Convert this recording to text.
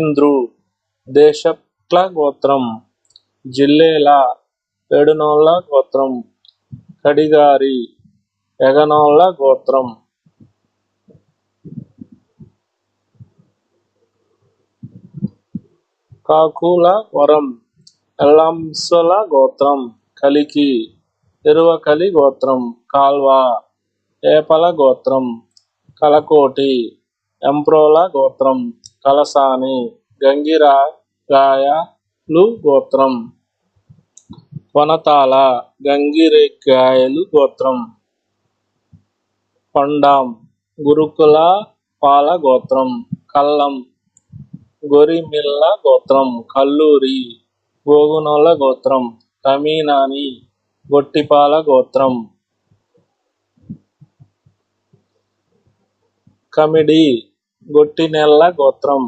ఇంద్రు దేశప్ల గోత్రం జిల్లేల ఏడునోళ్ళ గోత్రం కడిగారి ఎగనోళ్ళ గోత్రం కాకుల వరం ఎల్లంసల గోత్రం కలికి ఎరువకలి గోత్రం కాల్వ ఏపల గోత్రం కలకోటి ఎంప్రోల గోత్రం కలసాని గంగిరా గాయలు గోత్రం వనతాల గంగిరెగ్గాయలు గోత్రం. కొండాం గురుకుల పాల గోత్రం. కల్లం గొరిమిళ్ళ గోత్రం. కల్లూరి గోగునోళ్ళ గోత్రం. కమీనాని గొట్టిపాల గోత్రం. కమిడి గొట్టినెల్ల గోత్రం.